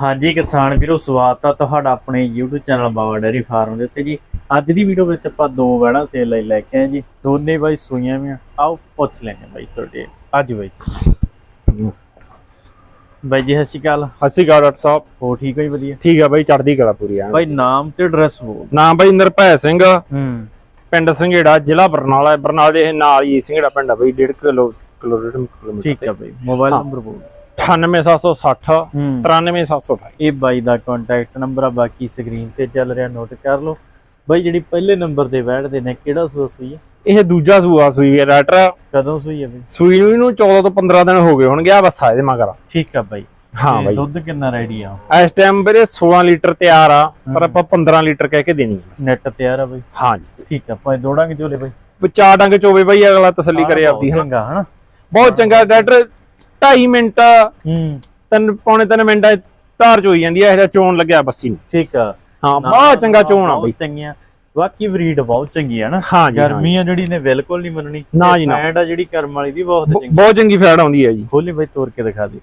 ਹਾਂਜੀ ਕਿਸਾਨ ਵੀਰੋ ਸਵਾਗਤ ਆ ਤੁਹਾਡਾ ਆਪਣੇ YouTube channel Baba dairy farm ਦੇ ਉੱਤੇ ਜੀ। ਅੱਜ ਦੀ ਵੀਡੀਓ ਵਿੱਚ ਆਪਾਂ ਦੋ ਵੜਾ ਸੇਲ ਲਈ ਲੈ ਕੇ ਆਏ ਜੀ। ਦੋਨੇ ਬਾਈ ਸੂਈਆਂ ਵੀ ਆਓ ਪੁੱਛ ਲੈਣੇ ਬਾਈ ਤੁਹਾਡੇ। ਅੱਜ ਬਾਈ। ਬਾਈ ਜੀ ਸਤਿ ਸ਼੍ਰੀ ਅਕਾਲ। ਸਤਿ ਸ਼੍ਰੀ ਅਕਾਲ ਡਾਕਟਰ ਸਾਹਿਬ। ਹੋ ਠੀਕ ਹੈ ਜੀ ਵਧੀਆ? ਠੀਕ ਆ ਬਾਈ ਚੜ੍ਹਦੀ ਕਲਾ ਪੂਰੀ ਆ। ਬਾਈ ਨਾਮ ਤੇ ਐਡਰੈਸ ਬੋਲ ਨਾਮ ਬਾਈ ਨਿਰਭੈ ਸਿੰਘ। ਹੂੰ। ਪਿੰਡ ਸੰਘੇੜਾ ਜ਼ਿਲ੍ਹਾ ਬਰਨਾਲਾ। ਬਰਨਾਲੇ ਦੇ ਨਾਲ ਹੀ ਸੰਘੇੜਾ ਪਿੰਡ ਆ ਬਾਈ 1.5 ਕਿਲੋ ਕਿਲੋਮੀਟਰ ਠੀਕ ਹੈ ਬਾਈ ਮੋਬਾਈਲ। ਨੰਬਰ ਬੋਲ 98760 ਹੂੰ। 93728 ਇਹ ਬਾਈ ਦਾ ਕੰਟੈਕਟ ਨੰਬਰ ਆ ਬਾਕੀ ਸਕਰੀਨ ਤੇ ਚੱਲ ਰਿਹਾ ਨੋਟ ਕਰ ਲਓ। ਬਾਈ ਜਿਹੜੀ ਪਹਿਲੇ ਨੰਬਰ ਤੇ ਬੈਠਦੇ ਨੇ ਕਿਹੜਾ ਹੋਈ ਹੈ ਇਹ ਦੂਜਾ ਸੂਆ ਸੂਈ ਹੈ ਡਾਕਟਰ ਕਦੋਂ ਸੂਈ ਹੈ ਬਾਈ? ਸੂਈ ਨੂੰ ਇਹਨੂੰ 14 ਤੋਂ 15 ਦਿਨ ਹੋ ਗਏ ਹੋਣਗੇ ਆ ਬੱਸਾ ਇਹਦੇ ਮਗਰ ਠੀਕ ਆ ਬਾਈ। ਹਾਂ ਬਾਈ। ਦੁੱਧ ਕਿੰਨਾ ਰੈਡੀ ਆ? ਇਸ ਟਾਈਮ ਵੀਰੇ 16 ਲੀਟਰ ਤਿਆਰ ਆ ਪਰ ਆਪਾਂ 15 ਲੀਟਰ ਕਹਿ ਕੇ ਦੇਣੀ ਹੈ ਨੈਟ ਤਿਆਰ ਆ ਬਾਈ? ਹਾਂ ਜੀ। ਠੀਕ ਆ ਭਾਵੇਂ ਦੋੜਾਂਗੇ ਝੋਲੇ ਬਾਈ। ਚਾਰ ਡੰਗ ਚੋਵੇ ਬਾਈ ਅਗਲਾ ਤਸੱਲੀ ਕਰੇ ਆਪਦੀ ਹਨਾ। ਚੰਗਾ ਹਨਾ? ਬਹੁਤ ਚੰਗਾ ਡਾਕਟਰ 2.5 ਮਿੰਟ ਹੂੰ। ਤਿੰਨ ਪੌਣੇ ਤਿੰਨ ਮਿੰਟਾਂ ਧਾਰ ਚੋਈ ਜਾਂਦੀ ਹੈ ਇਹਦਾ ਚੋਣ ਲੱਗਿਆ ਬੱਸੀ ਨੂੰ। ਠੀਕ ਆ। ਹਾਂ ਬਹੁਤ ਚੰਗਾ ਚੋਣ ਆ ਬਈ। ਚੰਗੀਆਂ। ਬਾਕੀ ਬਰੀਡ ਬਹੁਤ ਚੰਗੀ ਆ ਨਾ। ਹਾਂ ਜੀ। ਗਰਮੀ ਆ ਜਿਹੜੀ ਨੇ ਬਿਲਕੁਲ ਨਹੀਂ ਮੰਨਣੀ। ਨਾ ਜੀ, ਨਾ। ਆ ਜਿਹੜੀ ਕਰਮ ਵਾਲੀ ਦੀ ਬਹੁਤ ਚੰਗੀ। ਬਹੁਤ ਚੰਗੀ ਫੈਟ ਆਉਂਦੀ ਹੈ ਜੀ। ਖੋਲੀ ਬਾਈ ਤੋੜ ਕੇ ਦਿਖਾ ਦੇ।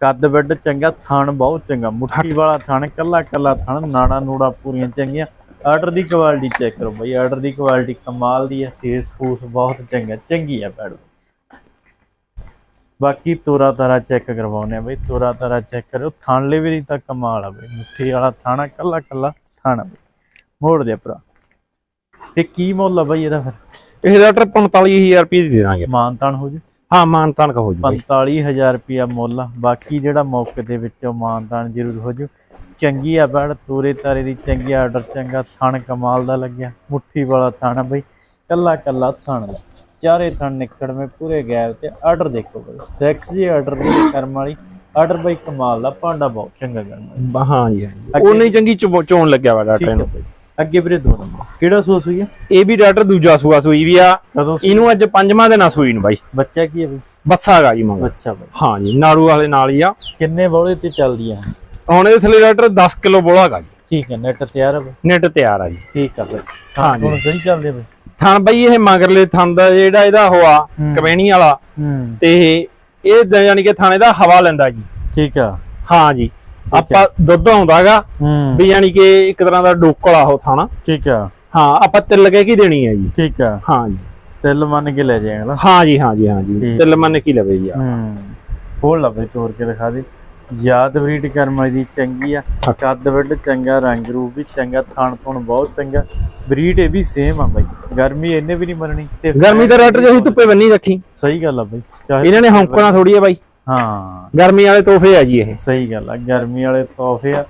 ਕੱਦ ਬੱਡ ਚੰਗਾ ਥਣ ਬਹੁਤ ਚੰਗਾ। ਮੁੱਠੀ ਵਾਲਾ ਥਣ ਕੱਲਾ ਕੱਲਾ ਥਣ ਨਾੜਾ ਨੂੜਾ ਪੂਰੀਆਂ ਚੰਗੀਆਂ। ਆਰਡਰ ਦੀ ਕੁਆਲਿਟੀ ਚੈੱਕ ਕਰੋ ਬਾਈ ਆਰਡਰ ਦੀ ਕੁਆਲਿਟੀ ਕਮਾਲ ਦੀ ਹੈ ਫੇਸ ਫੂਸ ਬਹੁਤ ਚੰਗਾ ਚੰਗੀ ਹੈ ਬੈਡ ਬਾਕੀ ਤੋਰਾ ਤਾਰਾ ਚੈੱਕ ਕਰਵਾਉਨੇ ਆ ਬਈ ਤੋਰਾ ਤਾਰਾ ਚੈੱਕ ਕਰਿਓ। ਥਣ ਲੈਵੇ ਦੀ ਤਾਂ ਕਮਾਲ ਆ ਬਈ। ਮੁੱਠੀ ਵਾਲਾ ਥਾਣਾ ਕੱਲਾ ਕੱਲਾ ਥਾਣਾ ਬਈ। ਮੋੜ ਦੇ ਭਰਾ। ਤੇ ਕੀ ਮੁੱਲ ਆ ਬਈ ਇਹਦਾ ਫਿਰ? ਇਹ ਡਾਕਟਰ 45000 ਰੁਪਏ ਦੀ ਦਾਂਗੇ। ਮਾਨਤਾਨ ਹੋ ਜੂ? ਹਾਂ ਮਾਨ ਤਾਨ ਕਹੋ ਜੀ ਬਾਈ। 45000 ਰੁਪਿਆ ਮੁੱਲ ਬਾਕੀ ਜਿਹੜਾ ਮੌਕੇ ਦੇ ਵਿੱਚੋਂ ਮਾਨਤਾਨ ਜ਼ਰੂਰ ਹੋ ਜੂ। ਚੰਗੀ ਆ ਬੜ ਤੋਰੇ ਤਾਰੇ ਦੀ ਚੰਗੀ ਆਰਡਰ ਚੰਗਾ ਥਣ ਕਮਾਲ ਦਾ ਲੱਗਿਆ। ਮੁੱਠੀ ਵਾਲਾ ਥਣ ਬਈ। ਕੱਲਾ ਕੱਲਾ ਥਣ ਚਾਰੇ ਥਣ ਨਿਕੜਵੇਂ ਪੂਰੇ ਗੈਰ ਤੇ ਆਰਡਰ ਦੇਖੋ ਬਈ। ਸੈਕਸ ਜੀ ਆਰਡਰ ਦੀ ਕਰਮ ਵਾਲੀ ਆਰਡਰ ਬਈ ਕਮਾਲ ਦਾ ਭਾਂਡਾ ਬਹੁਤ ਚੰਗਾ ਕਰਮ ਹਾਂ ਜੀ ਹਾਂ ਜੀ। ਉਹ ਨਹੀਂ ਚੰਗੀ ਚੋਣ ਲੱਗਿਆ ਵਾ ਹੈ ਨੂੰ ਅੱਗੇ ਵੀਰੇ ਦੋ ਨੰਬਰ। ਕਿਹੜਾ ਸੋਸ ਹੋਈ ਹੈ ਇਹ ਵੀ ਡਾਕਟਰ ਦੂਜਾ ਸੂਆ ਸੂਈ ਵੀ ਆ। ਇਹਨੂੰ ਅੱਜ ਪੰਜਵਾਂ ਦਿਨ ਆ ਸੂਈ ਨੂੰ ਬਾਈ। ਬੱਚਾ ਕੀ ਹੈ ਬਈ? ਬੱਸਾ ਹੈਗਾ ਜੀ ਮੰਗ ਬੱਚਾ ਬਈ। ਹਾਂ ਜੀ ਨਾੜੂ ਵਾਲੇ ਨਾਲ ਹੀ ਆ। ਕਿੰਨੇ ਬੋਲੇ ਤੇ ਚੱਲਦੀਆਂ? ਹੁਣ ਇਹਦੇ ਥੱਲੇ ਡਾਕਟਰ 10 ਕਿਲੋ ਬੋਲਾ ਹੈਗਾ ਜੀ। ਠੀਕ ਹੈ ਨੈਟ ਤਿਆਰ ਹੈ ਨੈਟ ਤਿਆਰ ਆ ਜੀ। ਠੀਕ ਆ ਬਈ। ਹਾਂ ਜੀ। ਹੁਣ ਸਹੀ ਚੱਲਦੇ ਬਈ। ਥਣ ਬਾਈ ਇਹ ਮਗਰਲੇ ਥਣ ਦਾ ਜਿਹੜਾ ਇਹਦਾ ਹੋਆ ਹੂੰ। ਕਵੈਣੀ ਵਾਲਾ। ਤੇ ਇਹ ਯਾਨੀ ਕਿ ਥਾਣੇ ਦਾ ਹਵਾ ਲੈਂਦਾ ਜੀ। ਠੀਕ ਆ। ਹਾਂ ਜੀ। ਆਪਾਂ ਦੁੱਧ ਆਉਂਦਾਗਾ ਵੀ ਯਾਨੀ ਕਿ ਇੱਕ ਤਰ੍ਹਾਂ ਦਾ ਡੋਕਲਾ ਉਹ ਥਾਣਾ। ਠੀਕ ਆ। ਹਾਂ ਆਪਾਂ ਤਿਲ ਕੇ ਕੀ ਦੇਣੀ ਹੈ ਜੀ? ਠੀਕ ਆ। ਹਾਂ ਜੀ। ਤਿਲ ਮੰਨ ਕੇ ਲੈ ਜਾਏਗਾ ਹਾਂ ਜੀ ਹਾਂ ਜੀ ਹਾਂ ਜੀ। ਤਿਲ ਮੰਨ ਕੀ ਲਵੇ ਜੀ ਹੂੰ। ਹੋਰ ਲੱਭੇ ਤੋੜ ਕੇ ਦਿਖਾ ਦੇ। ਯਾਦ ਬਰੀਡ ਕਰਮ ਵਾਲੀ ਦੀ ਚੰਗੀ ਆ। ਕੱਦ ਵੱਡ ਚੰਗਾ ਰੰਗ ਰੂਪ ਵੀ ਚੰਗਾ ਥਾਣ ਥੁਣ ਬਹੁਤ ਚੰਗਾ। ਬਰੀਡ ਇਹ ਵੀ ਸੇਮ ਆ ਬਾਈ। ਗਰਮੀ ਇਹਨੇ ਵੀ ਨਹੀਂ ਮੰਨਣੀ ਤੇ ਗਰਮੀ ਦਾ ਰੈਟ ਜਿਹੀ ਧੁੱਪੇ ਬੰਨੀ ਰੱਖੀ। ਸਹੀ ਗੱਲ ਆ ਬਾਈ ਇਹਨਾਂ ਨੇ ਹੌਂਕਣਾ ਥੋੜੀ ਹੈ ਬਾਈ। ਹਾਂ। ਗਰਮੀ ਵਾਲੇ ਤੋਹਫੇ ਆ ਜੀ ਇਹ। ਸਹੀ ਗੱਲ ਆ ਗਰਮੀ ਵਾਲੇ ਤੋਹਫੇ ਆ।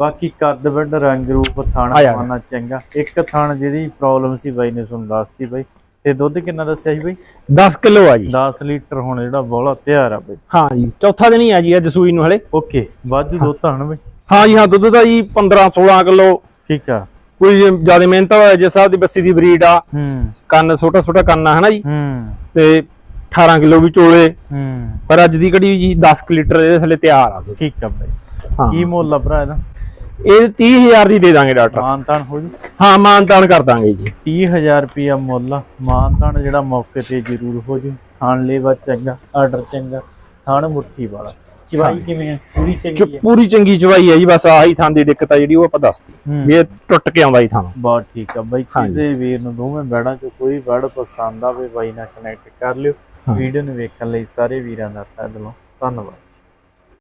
ਬਾਕੀ ਕੱਦ ਵੱਡ ਰੰਗ ਰੂਪ ਥਾਣਾ ਆ। ਪਾਣਾ ਚੰਗਾ। ਇੱਕ ਥਾਣ ਜਿਹਦੀ ਪ੍ਰੋਬਲਮ ਸੀ ਬਾਈ ਨੇ ਤੁਹਾਨੂੰ ਦੱਸਤੀ ਬਾਈ। ਤੇ ਦੁੱਧ ਕਿੰਨਾ ਦੱਸਿਆ ਸੀ ਬਾਈ? 10 ਕਿਲੋ ਆ ਜੀ। 10 ਲੀਟਰ ਹੁਣ ਜਿਹੜਾ ਬੋਲਾ ਤਿਆਰ ਆ ਬਾਈ। ਹਾਂ ਜੀ ਚੌਥਾ ਦਿਨ ਹੀ ਆ ਜੀ ਅੱਜ ਸੂਈ ਨੂੰ ਹਲੇ। ਓਕੇ ਵਾਧੂ ਦੁੱਧ ਹਨ ਬਾਈ। ਹਾਂ ਜੀ ਹਾਂ ਦੁੱਧ ਦਾ ਜੀ 15 16 ਕਿਲੋ। ਠੀਕ ਆ। ਕੋਈ ਜ਼ਿਆਦਾ ਮਿਹਨਤ ਹੋਇਆ ਜਿਸ ਸਾਹਿਬ ਦੀ ਬੱਸੀ ਦੀ ਬਰੀਡ ਆ ਕੰਨ ਛੋਟਾ ਛੋਟਾ ਕੰਨ ਆ ਹਨਾ ਜੀ? ਤੇ 18 ਕਿਲੋ ਵੀ ਚੋਲੇ। ਪਰ ਅੱਜ ਦੀ ਘੜੀ ਜੀ 10 ਕੁ ਲੀਟਰ ਇਹਦੇ ਥੱਲੇ ਤਿਆਰ ਆ। ਠੀਕ ਆ ਬਾਈ। ਕੀ ਮੁੱਲ ਆ ਭਰਾ ਇਹਦਾ? ਇਹ 30000 ਦੀ ਦੇ ਦਾਂਗੇ ਡਾਕਟਰ। ਮਾਨਤਾਨ ਹੋ ਜੂ? ਹਾਂ ਮਾਨਤਾਨ ਕਰ ਦਾਂਗੇ ਜੀ। 30000 ਰੁਪਿਆ ਮੁੱਲ ਮਾਨਤਾਨ ਜਿਹੜਾ ਮੌਕੇ ਤੇ ਜ਼ਰੂਰ ਹੋ ਜੂ। ਥਾਣ ਲੇਵਾ ਚੰਗਾ ਆਰਡਰ ਚੰਗਾ ਥਾਣ ਮੁੱਠੀ ਵਾਲਾ। ਚਵਾਈ ਕਿਵੇਂ ਆ? ਪੂਰੀ ਚੰਗੀ ਪੂਰੀ ਚੰਗੀ ਚਵਾਈ ਹੈ ਜੀ ਬਸ ਆਹੀ ਥਾਂ ਦੀ ਦਿੱਕਤ ਆ ਜਿਹੜੀ ਉਹ ਆਪਾਂ ਦੱਸਤੀ। ਹੂੰ। ਵੀ ਇਹ ਟੁੱਟ ਕੇ ਆਉਂਦਾ ਜੀ ਥਾਂ ਬਹੁਤ ਠੀਕ ਆ ਬਾਈ। ਕਿਸੇ ਵੀਰ ਨੂੰ ਦੋਵੇਂ ਬੈੜਾਂ ਚੋਂ ਕੋਈ ਬੜ ਪਸੰਦ ਆਵੇ ਬਾਈ ਨਾਲ ਕਨੈਕਟ ਕਰ ਲਿਓ। ਹਾਂ। ਵੀਡੀਓ ਨੂੰ ਵੇਖਣ ਲਈ ਸਾਰੇ ਵੀਰਾਂ ਦਾ ਤਹਿ ਦਿਲੋਂ ਧੰਨਵਾਦ